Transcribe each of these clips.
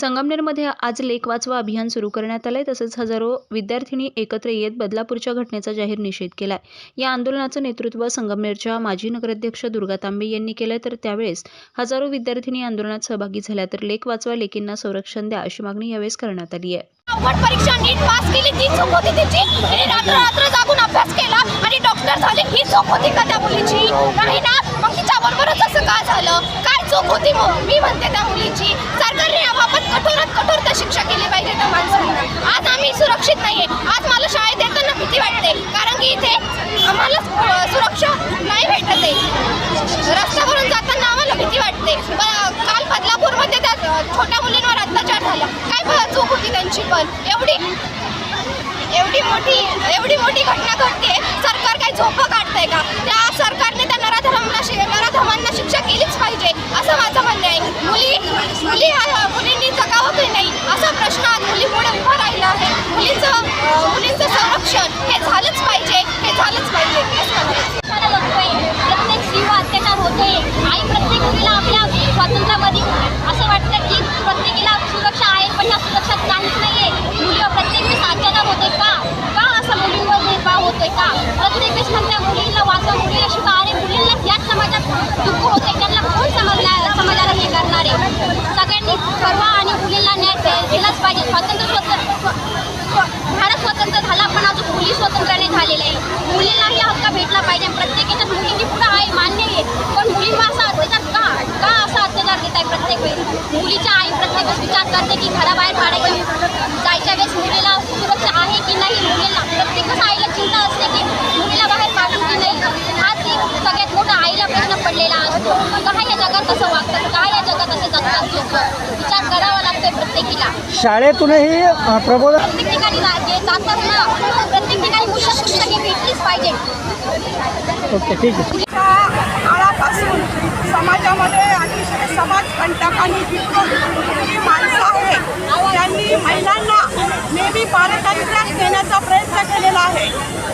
संगमनेरमध्ये आज लेख वाचवा अभियान सुरू करण्यात आलंय. तसंच हजारो विद्यार्थिनी एकत्र येत बदलापूरच्या घटनेचा जाहीर निषेध केलाय. या आंदोलनाचं नेतृत्व संगमनेरच्या माजी नगराध्यक्ष दुर्गा तांबे यांनी केलंय. तर त्यावेळेस हजारो विद्यार्थिनी आंदोलनात सहभागी झाल्या. तर लेख वाचवा लेकींना संरक्षण द्या अशी मागणी यावेळेस करण्यात आली आहे. आपण परीक्षा नीट पास केली ती चूक होती तिची. तिने रात्र रात्र जागून अभ्यास केला आणि डॉक्टर झाले. ही चूक होती का त्या मुलीची? नाही ना. मग तिच्या बरोबरच असं का झालं? काय चूक होती मग? मी म्हणते त्या मुली सरकारने याबाबत कठोरात कठोर तर शिक्षा केली पाहिजे त्या माणसांना आज आम्ही सुरक्षित नाहीये आज मला शाळेत येताना भीती वाटते कारण की इथे आम्हाला अं, सुरक्षा नाही भेटत आहे रस्त्यावरून जाताना आम्हाला भीती वाटते ब- काल बदलापूरमध्ये त्या अं, छोट्या मुलींवर अत्याचार झाला काय ब- चूक होती त्यांची पण एवढी एवढी मोठी एवढी मोठी घटना घडते. सरकार काही झोपं काढतंय का? त्या सरकारने त्या नराधमांना शि- नराधमांना शिक्षा केलीच पाहिजे असं माझं म्हणणं आहे. मुली मुली मुलींनी जगावं की नाही असा प्रश्न आज मुलीमुळे उभा राहिला आहे. मुलीचं मुलींचं संरक्षण हे झालंच पाहिजे हे झालंच पाहिजे असं मला वाटतं. प्रत्येक स्त्रीवर अत्याचार होते आई प्रत्येक मुलीला आपल्या स्वातंत्र्यामध्ये असं वाटतं की प्रत्येकीला सुरक्षा आहे पण या सुरक्षात काहीच नाही आहे मुलीवर प्रत्येक वेळेस अत्याचार होते का का असं मुलींवर भेदभाव होतोय का प्रत्येक वेळेस म्हणत्या मुलीला वाचवा मुलीला शिका अरे मुलींना याच समाजात दुःख होते त्यांना कोण समजणार समाजाला हे करणार आहे सगळ्यांनी परवा आणि मुलींना न्याय दे- दिलाच पाहिजे स्वातंत्र्य स्वतंत्र भारत स्वतंत्र झाला स्वतंत्राने झालेलं आहे. मुलींनाही हक्क भेटला पाहिजे. प्रत्येकाच्या मुलींनी पुढे आहे मान्य आहे. पण मुलींवर असा अत्याचार का? का असा अत्याचार देत आहे प्रत्येक वेळेस मुलीच्या आई प्रत्येक वेळेस विचार करते की घराबाहेर काढायचं. जायच्या वेळेस मुलीला सुरक्षा आहे की नाही? मुलीला प्रत्येक वेळेस आईला चिंता असते की मुलीला बाहेर काढू की नाही? हाच एक सगळ्यात मोठा आईला प्रश्न पडलेला असतो. का या जगात असं वागतात? का या जगात असे जगतात लोक? विचार करावा लागतोय प्रत्येकीला. शाळेतूनही प्रबोधन प्रत्येक ठिकाणी जातात ना प्रत्येक ठिकाणी मुलं पुस्तके भेटलीच पाहिजे. ओके ठीक आहे. काळापासून समाजामध्ये अतिशय समाजकंटक आणि जी माणसं आहेत त्यांनी महिलांना नेहमी पारतंत्र्यात नेण्याचा प्रयत्न केलेला आहे.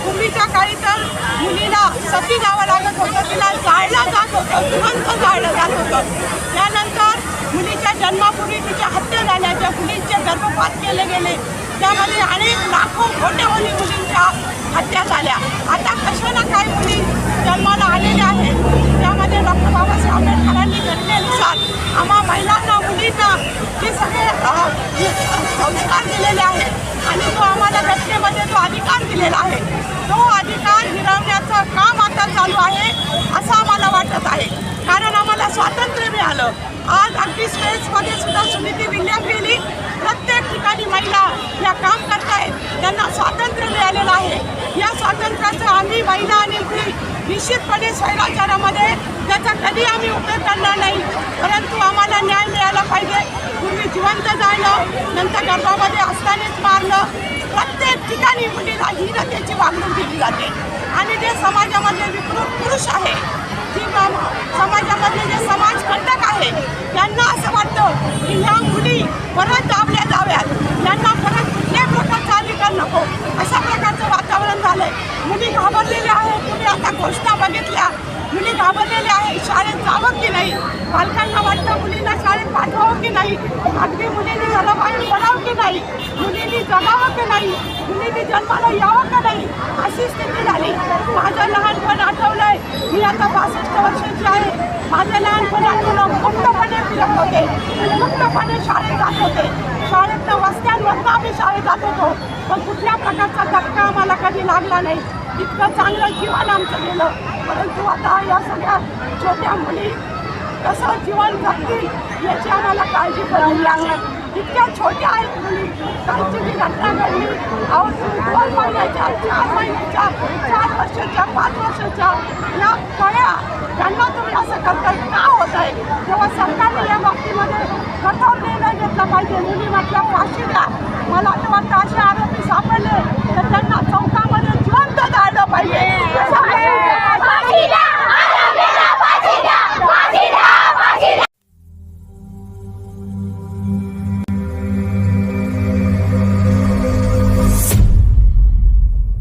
पूर्वीच्या काळी तर मुलीला सती जावं लागत होतं तिला जाळलं जात होतं जिवंत जाळलं जात होतं. त्यानंतर मुलीच्या जन्मापूर्वी तिच्या हत्या झाल्याच्या मुलींचे गर्भपात केले गेले. त्यामध्ये अनेक लाखो कोट्यवधी मुलींच्या हत्या झाल्या. आता कशा ना काही मुली जन्माला आलेल्या आहेत? त्यामध्ये डॉक्टर बाबासाहेब आंबेडकरांनी घटनेनुसार आम्हा महिलांना मुलींना हे सगळे संस्कार दिलेले आहेत. आणि तो आम्हाला घटनेमध्ये जो अधिकार दिलेला आहे तो अधिकार हिरवण्याचं काम आता चालू आहे असं आम्हाला वाटत आहे. कारण आम्हाला स्वातंत्र्य मिळालं. आज अगदी स्पेसमध्ये सुद्धा सुनीती विल्यम गेली प्रत्येक ठिकाणी महिला या काम करतायत त्यांना स्वातंत्र्य मिळालेलं आहे. या स्वातंत्र्याचं आम्ही महिला आणि मुली निश्चितपणे स्वैराचारामध्ये त्याचा कधी आम्ही उपयोग करणार नाही. परंतु आम्हाला न्याय मिळाला पाहिजे. पूर्वी जिवंत जाणं नंतर गर्भामध्ये असतानाच मारणं प्रत्येक ठिकाणी मुलीला हीनतेची वागणूक दिली जाते. आणि जे समाजामधले विकृत पुरुष आहे जी मा- समाजामधले जे समाजकंटक आहे त्यांना असं वाटतं की ह्या मुली परत दाबल्या जाव्यात यांना परत कुठल्याही प्रकारचा अधिकार नको अशा प्रकारचं वातावरण झालंय मुली घाबरलेल्या आहेत तुम्ही आता घोषणा बघितल्या. मुली घाबरलेल्या आहे. शाळेत जावं की नाही? पालकांना वाटतं मुलींना शाळेत पाठवावं की नाही? अगदी मुलींनी घराबाहेर पडावं की नाही? मुलींनी जगावं की नाही? मुलींनी जन्माला यावं का नाही? अशी स्थिती झाली. माझं लहानपण आठवलंय. मी आता बासष्ट वर्षाची आहे. माझं लहानपण आठवलं. मुक्तपणे फिरत होते. मुक्तपणे शाळेत जात होते. शाळेतनं वस्त्यांमधनं आम्ही शाळेत जात होतो. पण कुठल्या प्रकारचा धक्का आम्हाला कधी लागला नाही. इतकं चांगलं जीवन आमचं गेलं. परंतु आता या सगळ्या छोट्या मुली कसं जीवन जगतील याची आम्हाला काळजी करावी लागणार. इतक्या छोट्या आहेत मुली. त्यांची जी घटना घडली. अहो दोन महिन्याच्या चार महिन्याच्या चार वर्षाच्या पाच वर्षाच्या. या कळ्या त्यांना तुम्ही असं करताय. का होत आहे तेव्हा सरकारने या बाबतीमध्ये कठोर निर्णय घेतला पाहिजे. मुली म्हटल्या फाशी द्या. मला तर वाटतं असे आरोपी सापडले Tatalo kayo! Sa kanila! Sa kanila!